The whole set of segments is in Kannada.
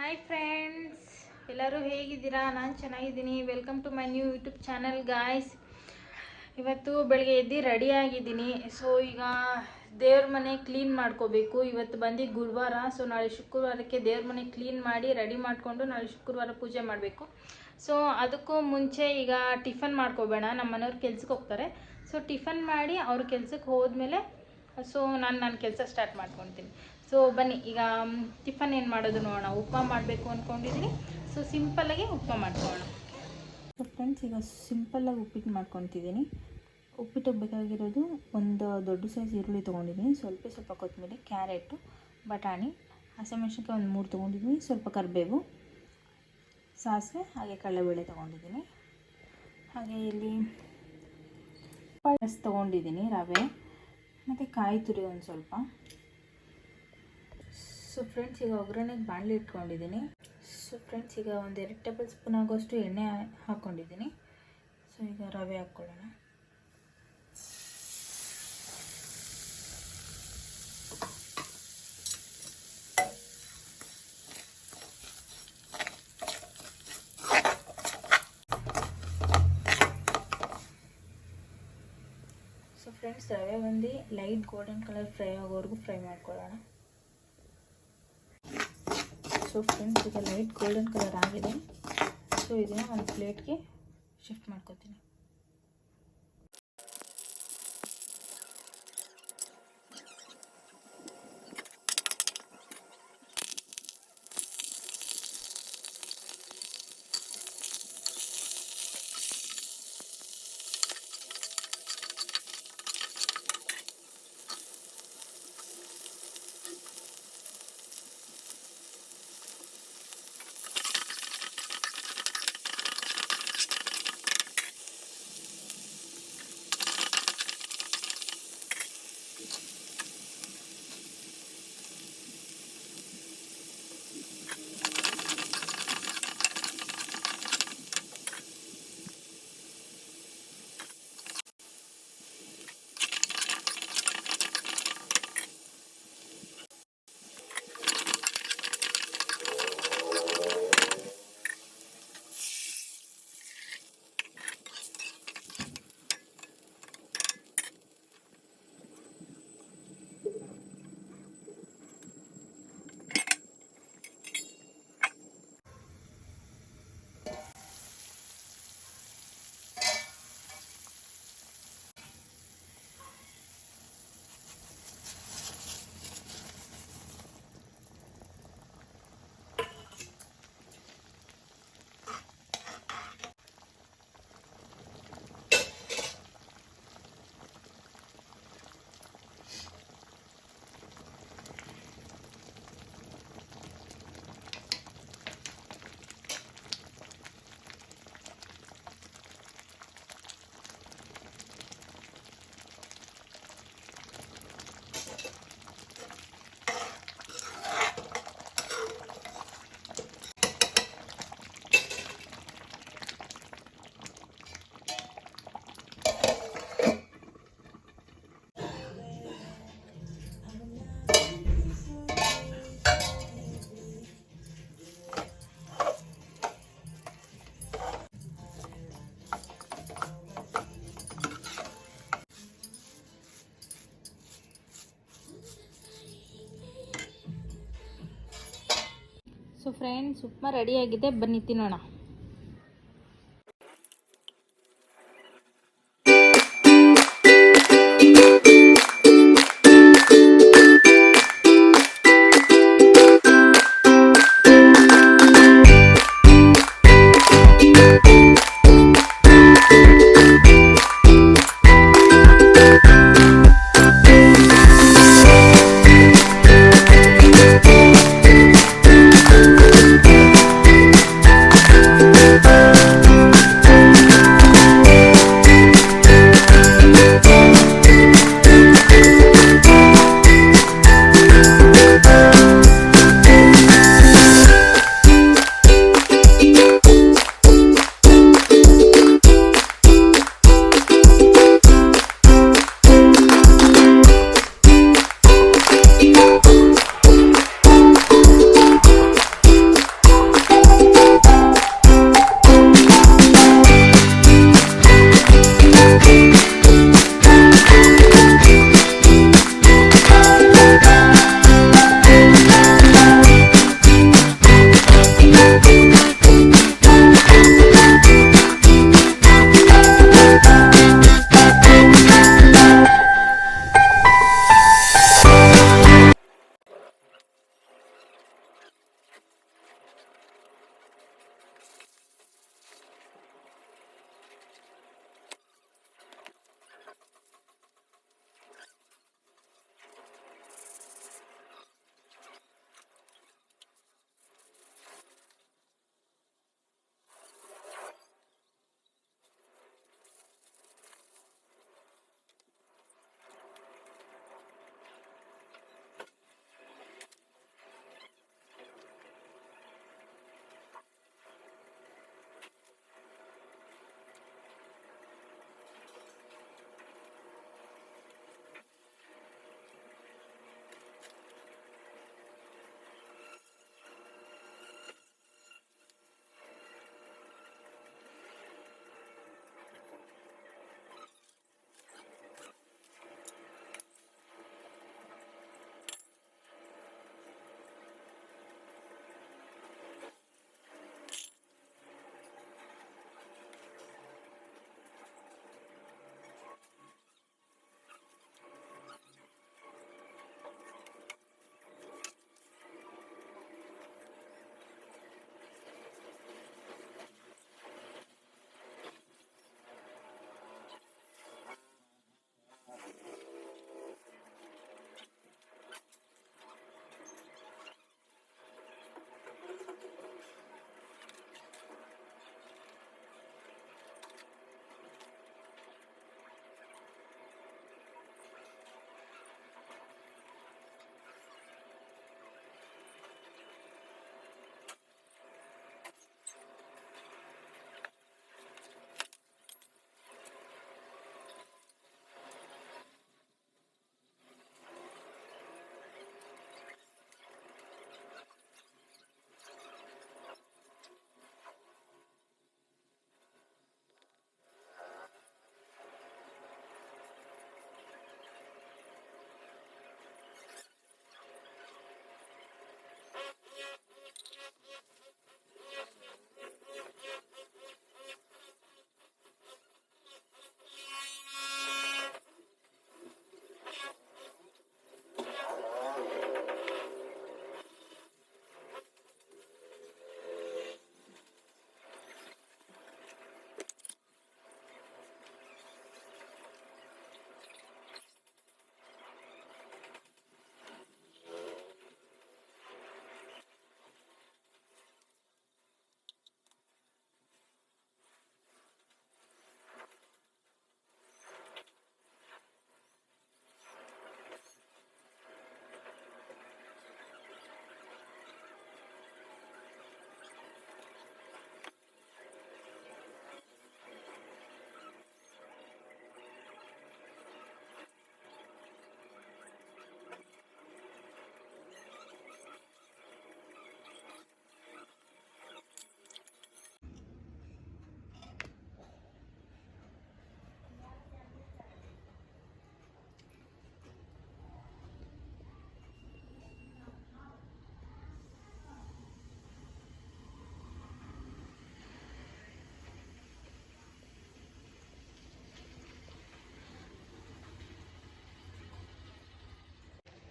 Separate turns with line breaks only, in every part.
ಹಾಯ್ ಫ್ರೆಂಡ್ಸ್ ಎಲ್ಲರೂ ಹೇಗಿದ್ದೀರಾ? ನಾನು ಚೆನ್ನಾಗಿದ್ದೀನಿ. Welcome to my new YouTube channel guys ಇವತ್ತು ಬೆಳಗ್ಗೆ ಎದ್ದು ರೆಡಿ ಆಗಿದ್ದೀನಿ. ಸೊ ಈಗ ದೇವ್ರ ಮನೆ ಕ್ಲೀನ್ ಮಾಡ್ಕೋಬೇಕು. ಇವತ್ತು ಬಂದು ಗುರುವಾರ. ಸೊ ನಾಳೆ ಶುಕ್ರವಾರಕ್ಕೆ ದೇವ್ರ ಮನೆ ಕ್ಲೀನ್ ಮಾಡಿ ರೆಡಿ ಮಾಡಿಕೊಂಡು ನಾಳೆ ಶುಕ್ರವಾರ ಪೂಜೆ ಮಾಡಬೇಕು. ಸೊ ಅದಕ್ಕೂ ಮುಂಚೆ ಈಗ ಟಿಫನ್ ಮಾಡ್ಕೋಬೇಡ. ನಮ್ಮ ಮನೆಯವ್ರು ಕೆಲ್ಸಕ್ಕೆ ಹೋಗ್ತಾರೆ. ಸೊ ಟಿಫನ್ ಮಾಡಿ ಅವ್ರ ಕೆಲ್ಸಕ್ಕೆ ಹೋದ್ಮೇಲೆ ಸೊ ನಾನು ನನ್ನ ಕೆಲಸ ಸ್ಟಾರ್ಟ್ ಮಾಡ್ಕೊತೀನಿ. ಸೊ ಬನ್ನಿ, ಈಗ ಟಿಫನ್ ಏನು ಮಾಡೋದು ನೋಡೋಣ. ಉಪ್ಮಾ ಮಾಡಬೇಕು ಅಂದ್ಕೊಂಡಿದ್ದೀನಿ ಸೊ ಸಿಂಪಲ್ಲಾಗಿ ಉಪ್ಮಾ ಮಾಡ್ಕೊಳ್ಳೋಣ.
ಸೊ ಫ್ರೆಂಡ್ಸ್ ಈಗ ಸಿಂಪಲ್ಲಾಗಿ ಉಪ್ಪಿಟ್ಟು ಮಾಡ್ಕೊತಿದ್ದೀನಿ ಉಪ್ಪಿಟ್ಟು ಬೇಕಾಗಿರೋದು ಒಂದು ದೊಡ್ಡ ಸೈಜ್ ಈರುಳ್ಳಿ ತೊಗೊಂಡಿದ್ದೀನಿ ಸ್ವಲ್ಪ ಸ್ವಲ್ಪ ಕೊತ್ತಂಬರಿ ಕ್ಯಾರೆಟು, ಬಟಾಣಿ ಹಸಿಮೆಣ್ಸಿನ್ಕಾಯಿ ಒಂದು ಮೂರು ತೊಗೊಂಡಿದ್ದೀನಿ ಸ್ವಲ್ಪ ಕರಿಬೇವು, ಸಾಸಿವೆ, ಹಾಗೆ ಕಡಲೆಬೇಳೆ ತೊಗೊಂಡಿದ್ದೀನಿ ಹಾಗೆ ಇಲ್ಲಿ ಪಳಸ್ ತೊಗೊಂಡಿದ್ದೀನಿ ರವೆ, ಮತ್ತು ಕಾಯಿ ತುರಿ ಒಂದು ಸ್ವಲ್ಪ. ಸೊ ಫ್ರೆಂಡ್ಸ್ ಈಗ ಒಗ್ಗರಣೆಗೆ ಬಾಣಲಿ ಇಟ್ಕೊಂಡಿದ್ದೀನಿ. ಸೊ ಫ್ರೆಂಡ್ಸ್ ಈಗ ಒಂದು ಎರಡು ಟೇಬಲ್ ಸ್ಪೂನ್ ಆಗೋಷ್ಟು ಎಣ್ಣೆ ಹಾಕ್ಕೊಂಡಿದ್ದೀನಿ ಸೊ ಈಗ ರವೆ ಹಾಕ್ಕೊಳ್ಳೋಣ. ಸೊ ಫ್ರೆಂಡ್ಸ್ ರವೆ ಬಂದು ಲೈಟ್ ಗೋಲ್ಡನ್ ಕಲರ್ ಫ್ರೈ ಆಗೋವರೆಗೂ ಫ್ರೈ ಮಾಡ್ಕೊಳ್ಳೋಣ. ಸೊ ಫ್ರೆಂಡ್ಸ್ ಈಗ ಲೈಟ್ ಗೋಲ್ಡನ್ ಕಲರ್ ಆಗಿದೆ. ಸೊ ಇದನ್ನು ಒಂದು ಪ್ಲೇಟ್ಗೆ ಶಿಫ್ಟ್ ಮಾಡ್ಕೊತೀನಿ.
ಫ್ರೆಂಡ್ಸ್ ಉಪ್ಮಾ ರೆಡಿಯಾಗಿದೆ ಬನ್ನಿ ತಿನ್ನೋಣ.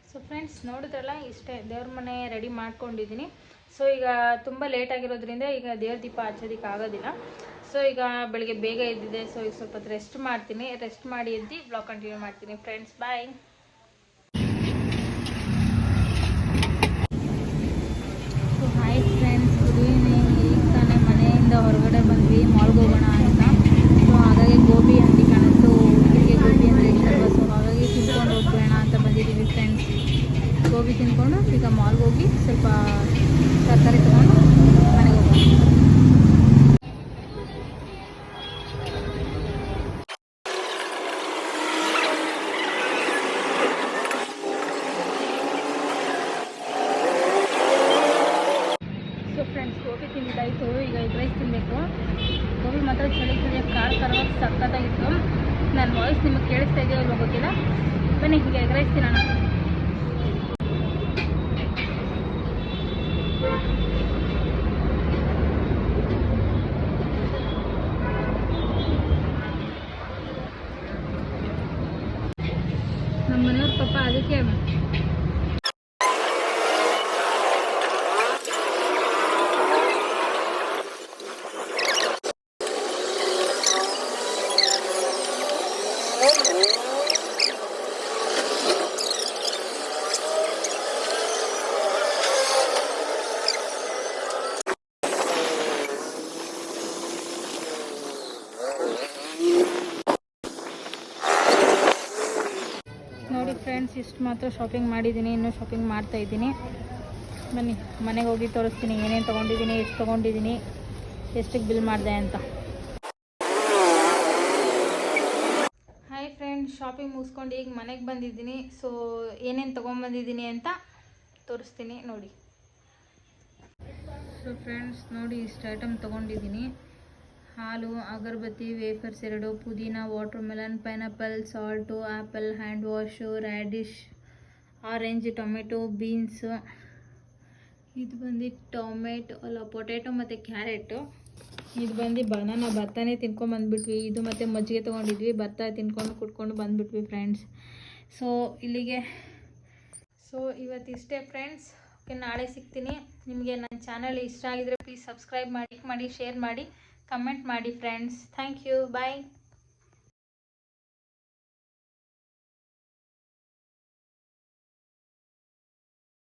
ಸೊ ಫ್ರೆಂಡ್ಸ್ ನೋಡಿದ್ರಲ್ಲ? ಇಷ್ಟೇ. ದೇವ್ರ ಮನೆ ರೆಡಿ ಮಾಡ್ಕೊಂಡಿದ್ದೀನಿ. ಸೊ ಈಗ ತುಂಬ ಲೇಟ್ ಆಗಿರೋದ್ರಿಂದ ಈಗ ದೇವ್ರ ದೀಪ ಹಚ್ಚೋದಕ್ಕೆ ಆಗೋದಿಲ್ಲ. ಸೊ ಈಗ ಬೆಳಗ್ಗೆ ಬೇಗ ಎದ್ದಿದೆ ಸೊ ಈಗ ಸ್ವಲ್ಪ ರೆಸ್ಟ್ ಮಾಡ್ತೀನಿ. ರೆಸ್ಟ್ ಮಾಡಿ ಎದ್ದು ಬ್ಲಾಗ್ ಕಂಟಿನ್ಯೂ ಮಾಡ್ತೀನಿ. Friends bye so hi friends good evening ಈಗ ತಾನೇ ಮನೆಯಿಂದ ಹೊರಗಡೆ ಬಂದ್ವಿ. ಮಾಲ್ಗೆ ಹೋಗೋಣ ಅಂತ ಸೊ ಹಾಗಾಗಿ ಗೋಬಿ ಅಂಗಡಿ ಕಾಣಿಸ್ತು ಹುಡುಗರಿಗೆ ಗೋಬಿ ಅಂದರೆ ಇಷ್ಟ ಅಲ್ವಾ ಸೊ ಹಾಗಾಗಿ ತಿನ್ಕೊಂಡು ಹೋಗ್ಬೇಡ ಅಂತ ಬಂದಿದ್ದೀವಿ ಫ್ರೆಂಡ್ಸ್ ಗೋಬಿ ತಿನ್ಕೊಂಡು ಈಗ ಮಾಲ್ಗೆ ಹೋಗಿ ಸ್ವಲ್ಪ ತರಕಾರಿ ತಗೊಂಡು ಮನೆಗೆ ಹೋಗೋಣ. ಸೊ ಫ್ರೆಂಡ್ಸ್ ಗೋಬಿ ತಿಂದಿದ್ದಾಯಿತು. ಈಗ ಎಗ್ ರೈಸ್ ತಿನ್ನಬೇಕು ಗೋಬಿ ಮಾತ್ರ ಚಳಿ ಚಳಿ ಕಾರ್ ಖಾರವಾಗಿ ಸಕ್ಕತ್ತಾಗಿತ್ತು ನನ್ನ ವಾಯ್ಸ್ ನಿಮಗೆ ಕೇಳಿಸ್ತಾ ಇದೆಯೋ ಗೊತ್ತಿಲ್ಲ. ಬನ್ನಿ ಈಗ ಎಗ್ ರೈಸ್ ತಿನ್ನೋಣ ನಮ್ಮ ಮನೆಯವ್ರ ಪಾಪ ಅದಕ್ಕೆ ನೋಡಿ ಫ್ರೆಂಡ್ಸ್ ಇಷ್ಟು ಮಾತ್ರ ಶಾಪಿಂಗ್ ಮಾಡಿದ್ದೀನಿ, ಇನ್ನೂ ಶಾಪಿಂಗ್ ಮಾಡ್ತಾ ಇದ್ದೀನಿ. ಬನ್ನಿ, ಮನೆಗೆ ಹೋಗಿ ತೋರಿಸ್ತೀನಿ, ಏನೇನು ತೊಗೊಂಡಿದ್ದೀನಿ, ಎಷ್ಟು ತೊಗೊಂಡಿದ್ದೀನಿ ಎಷ್ಟಕ್ಕೆ ಬಿಲ್ ಮಾಡಿದೆ ಅಂತ. ಹಾಯ್ ಫ್ರೆಂಡ್ಸ್ ಶಾಪಿಂಗ್ ಮುಗಿಸ್ಕೊಂಡು ಈಗ ಮನೆಗೆ ಬಂದಿದ್ದೀನಿ. ಸೊ ಏನೇನು ತೊಗೊಂಬಂದಿದ್ದೀನಿ ಅಂತ ತೋರಿಸ್ತೀನಿ ನೋಡಿ. ಸೊ ಫ್ರೆಂಡ್ಸ್ ನೋಡಿ ಇಷ್ಟು ಐಟಮ್ ತೊಗೊಂಡಿದ್ದೀನಿ. ಹಾಲು, ಅಗರಬತ್ತಿ, ವೇಫರ್ಸ್ ಎರಡು, ಪುದೀನ watermelon pineapple, salt apple hand wash, radish, orange, tomato, beans. ಇದು ಬಂದು ಟೊಮೆಟೊ, ಅಲ್ಲ, ಪೊಟ್ಯಾಟೊ ಮತ್ತು ಕ್ಯಾರೆಟು. ಇದು ಬಂದು ಬನಾನ, ಭತ್ತನೇ ತಿನ್ಕೊಂಡು ಬಂದುಬಿಟ್ವಿ. ಇದು ಮತ್ತು ಮಜ್ಜಿಗೆ ತೊಗೊಂಡಿದ್ವಿ. ಭತ್ತ ತಿನ್ಕೊಂಡು ಕುಟ್ಕೊಂಡು ಬಂದುಬಿಟ್ವಿ, ಫ್ರೆಂಡ್ಸ್. ಸೊ ಇಲ್ಲಿಗೆ ಸೊ ಇವತ್ತಿಷ್ಟೇ ಫ್ರೆಂಡ್ಸ್. ಓಕೆ, ನಾಳೆ ಸಿಗ್ತೀನಿ. ನಿಮಗೆ ನನ್ನ ಚಾನಲ್ ಇಷ್ಟ ಆಗಿದ್ರೆ ಪ್ಲೀಸ್ ಸಬ್ಸ್ಕ್ರೈಬ್ ಮಾಡಿ ಮಾಡಿ ಶೇರ್ ಮಾಡಿ. ಕಮೆಂಟ್ ಮಾಡಿ ಫ್ರೆಂಡ್ಸ್ ಥ್ಯಾಂಕ್ ಯು ಬಾಯ್